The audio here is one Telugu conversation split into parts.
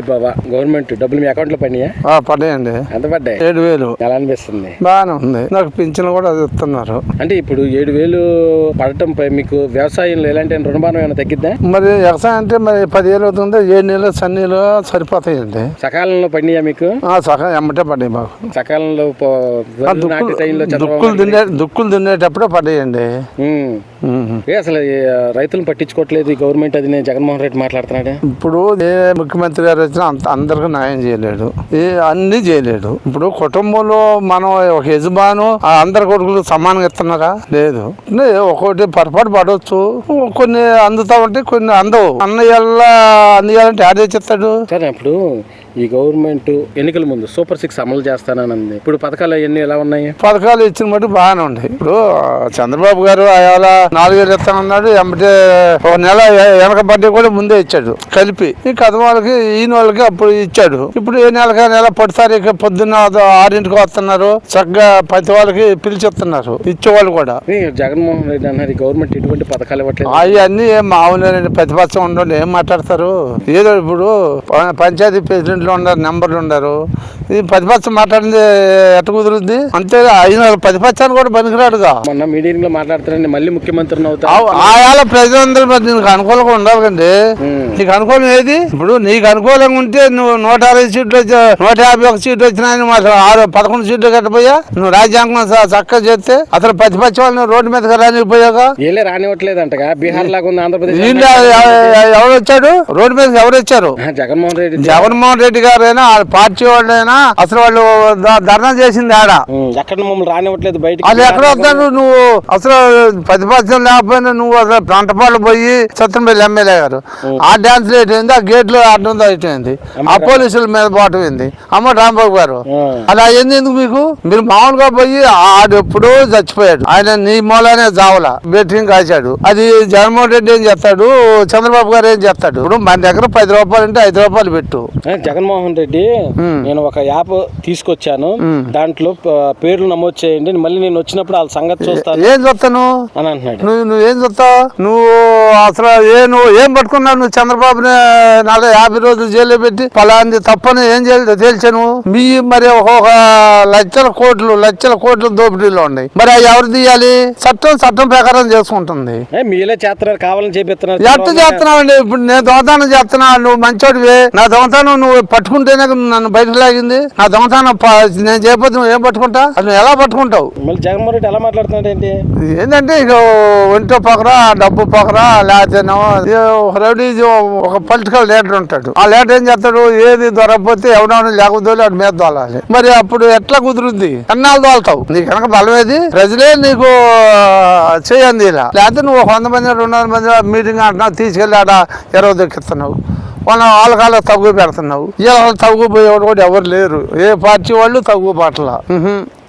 బాబా గవర్నమెంట్ డబ్బులు మీ అకౌంట్లో పడినాయా? పడ్డాయండి. ఎంత పడ్డాయి? ఏడు వేలు. ఎలా అనిపిస్తుంది. బాగానే ఉంది. నాకు పింఛన్ కూడా అది ఇస్తున్నారు. అంటే ఇప్పుడు ఏడు వేలు పడటంపై మీకు వ్యవసాయంలో ఎలాంటి రుణభారం ఏమైనా తగ్గిద్దా? మరి వ్యవసాయం అంటే మరి పదివేలు అవుతుంది ఏడు నెలలు సన్నీళ్ళు సరిపోతాయండి. సకాలంలో పడినాయా మీకు? ఎమ్మటే పడ్డాయి మాకు సకాలంలో పో- దుక్కులు దున్నే దుక్కులు దున్నేటప్పుడే పడ్డాయండి. ఏ అసలు రైతులను పట్టించుకోవట్లేదు ఈ గవర్నమెంట్ అది నేను జగన్మోహన్ రెడ్డి మాట్లాడుతున్నాడు? ఇప్పుడు ఏ ముఖ్యమంత్రి గారు వచ్చినా అంత అందరికి న్యాయం చేయలేడు. ఏ అన్ని చేయలేడు. ఇప్పుడు కుటుంబంలో మనం ఒక యజమాను అందరి కొడుకులు సమానంగా ఇస్తున్నారా? లేదు. ఒక్కొక్కటి పొరపాటు పడవచ్చు. కొన్ని అందుతా ఉంటే కొన్ని అందవు. అన్నయ్యల్లా అందియాలంటే యాడ్ చేస్తాడు సరే ఇప్పుడు ఈ గవర్నమెంట్ ఎన్నికల ముందు సూపర్ సిక్స్ అమలు చేస్తానని అంది. ఇప్పుడు పథకాలు అవన్నీ ఎలా ఉన్నాయి? పథకాలు ఇచ్చిన బట్టి బాగానే ఉన్నాయి. ఇప్పుడు చంద్రబాబు గారు అయాల నాలుగేళ్ళు ఇస్తానన్నాడు ఎంబటే ఒక నెల వెనక బడ్డీ కూడా ముందే ఇచ్చాడు కలిపి. ఈ కథ వాళ్ళకి ఈయన వాళ్ళకి అప్పుడు ఇచ్చాడు. ఇప్పుడు ఏ నెలక నెల తారీఖు పొద్దున్న ఆరింటికి వస్తున్నారు చక్కగా ప్రతి వాళ్ళకి పిలిచిస్తున్నారు ఇచ్చేవాళ్ళు కూడా. జగన్మోహన్ రెడ్డి అన్నారు గవర్నమెంట్ ఎటువంటి పథకాలు ఇవ్వట్లేదు. అవన్నీ ఏం మామూలేనండి ప్రతిపక్షం ఉండండి ఏం మాట్లాడతారు? ఏదో ఇప్పుడు పంచాయతీ ప్రెసిడెంట్లు ఉన్నారు నెంబర్లు ఉన్నారు ఇది ప్రతిపక్షం మాట్లాడింది ఎట్ట కుదురుద్ది? అంతే అయిన ప్రతిపక్షాన్ని కూడా పనికిరాడుగా. మొన్న మీటింగ్లో మాట్లాడుతారని మళ్ళీ ముఖ్యమంత్రిని అవుతా ఆ- ఆయాల ప్రజలందరూ నీకు అనుకూలంగా ఉండాలి కండి. నీకు అనుకూలం ఏది? ఇప్పుడు నీకు అనుకూలంగా ఉంటే నువ్వు నూట అరవై సీట్లు వచ్చా నూట యాభై ఒక సీట్లు వచ్చినాయని మా ఆరు పదకొండు సీట్లు కట్టపోయా నువ్వు రాజ్యాంగం చక్కగా చేస్తే అసలు ప్రతిపక్షం వాళ్ళని రోడ్డు మీదకి రానిపోయాగా ఏలే రానివ్వట్లేదు అంటగా బీహార్ లాగా ఉంది ఆంధ్రప్రదేశ్ ఎవరు వచ్చాడు రోడ్డు మీదకి ఎవరు వచ్చారు? జగన్మోహన్ రెడ్డి జగన్మోహన్ రెడ్డి గారైనా వాళ్ళ పార్టీ వాళ్ళైనా అసలు వాళ్ళు ధర్నా చేసింది ఆడ. ఎక్కడ మమ్మల్ని రానివ్వట్లేదు బయటికి. అది ఎక్కడ వస్తాను నువ్వు అసలు ప్రతిపక్షం లేకపోయినా నువ్వు అసలు ప్రాంతపాలు పోయి సత్రంపల్లి ఎమ్మెల్యే గారు. ఆ డాన్స్ అయింది ఆ గేట్లు అడ్డం అయిపోయింది ఆ పోలీసుల మీద పోవటం ఏంది? అమ్మ రాంబాబు గారు. అలా అయింది ఎందుకు మీకు? మీరు మామూలుగా పోయి ఆడు ఎప్పుడో చచ్చిపోయాడు. ఆయన నీ మూలనే జావల. బెట్టింగ్ కాశాడు. అది జగన్మోహన్ రెడ్డి ఏం చేస్తాడు? చంద్రబాబు గారు ఏం చేస్తాడు? ఇప్పుడు మన దగ్గర పది రూపాయలు అంటే ఐదు రూపాయలు పెట్టు. ఆ, జగన్మోహన్ రెడ్డి. నేను ఒక యాప్ తీసుకొచ్చాను. దాంట్లో పేర్లు నమోదు చేయండి. మళ్ళీ నేను వచ్చినప్పుడు వాళ్ళ సంగతి చూస్తాను. ఏం చూస్తాను అని అంటున్నాడు. నువ్వు నువ్వేం చూస్తావు నువ్వు అసలు ఏ నువ్వు ఏం పట్టుకున్నావు? నువ్వు చంద్రబాబుని నలభై యాభై రోజులు జైల్లో పెట్టి పలాంది తప్పని ఏం చేయలేదు తేల్చాను మీ మరి ఒక్కొక్క లక్షల కోట్లు లక్షల కోట్లు దోపిడీలో ఉన్నాయి. మరి అవి ఎవరు తీయాలి? చట్టం చట్టం ప్రకారం చేసుకుంటుంది. మీరే చేస్తున్నారు కావాలని చేపిస్తున్నారు. ఎట్ట చేస్తున్నావండి ఇప్పుడు నేను దొంగతనం చేస్తున్నా నువ్వు మంచోడివి. నా దొంగతనం నువ్వు పట్టుకుంటేనే నన్ను బయటకు లాగింది. నా దొంగతనం నేను నువ్వు ఏం పట్టుకుంటా? అది నువ్వు ఎలా పట్టుకుంటావు? మళ్ళీ జగన్మోహన్ రెడ్డి ఎలా మాట్లాడుతున్నాడు ఏంటి ఏంటంటే ఇక ఒంటో పక్కరా డబ్బు ఇది ఒక రౌడీ ఒక పొలిటికల్ లీడర్ ఉంటాడు. ఆ లీడర్ ఏం చేస్తాడు? ఏది దొరకకపోతే ఎవడన్నా లేకపోతే వాడి మీద దోలాలి. మరి అప్పుడు ఎట్లా కుదురుద్ది? ఎన్నాళ్ళు దోలుతావు. నీకు కనుక బలమేది ప్రజలే నీకు చేయండి ఇలా. లేకపోతే నువ్వు ఒక వంద మంది రెండు వందల మంది మీటింగ్ అంటున్నావు తీసుకెళ్ళి ఆడ ఇరవై దొక్కిస్తున్నావు. వాళ్ళ వాళ్ళకాల తగ్గు పెడుతున్నావు. ఇలా తగ్గు పోయేవాడు కూడా ఎవరు లేరు. ఏ పార్టీ వాళ్ళు తగ్గు పట్ల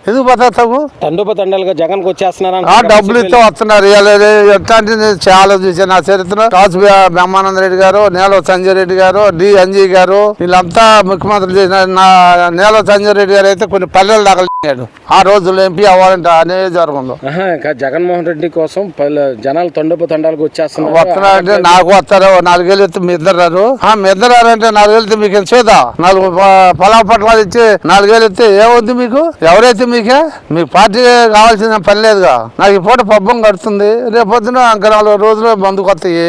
ఎందుకు పోతా తగ్గు తండోపతండాలుగా జగన్కి వచ్చేస్తున్నారు ఆ డబ్బులు ఇస్తే వస్తున్నారు. ఇవాళ ఎట్లాంటి నేను చాలా చూసాను నా చరిత్ర రాజు బ్రహ్మానంద రెడ్డి గారు నేల సంజయ్ రెడ్డి గారు డి. అంజీ గారు వీళ్ళంతా ముఖ్యమంత్రి చేసిన నా నేల సంజయ్ రెడ్డి గారు అయితే కొన్ని పల్లెలు దాఖలు ఆ రోజుల్లో ఎంపీ అవ్వాలంటే అనే జరుగుందో. జగన్మోహన్ రెడ్డి కోసం పలు జనాలు తండోప తండాలకు వచ్చేస్తున్నారు. వస్తున్నారంటే నాకు వస్తారు. నాలుగేళ్ళు ఎత్తి మీ ఇద్దరు రారు. ఆ, మీ ఇద్దరు రారంటే నాలుగేళ్ళు మీకు చేదా? నాలుగు ప- పొలాల పట్లాలు ఇచ్చి నాలుగేళ్ళు ఎత్తి ఏమవుద్ది మీకు? ఎవరైతే మీకే? మీకు పార్టీ కావాల్సిన పని లేదుగా. నాకు ఈ పూట పబ్బం కడుతుంది రేపొద్దున ఇంకా నాలుగు రోజులు మందుకు వస్తాయి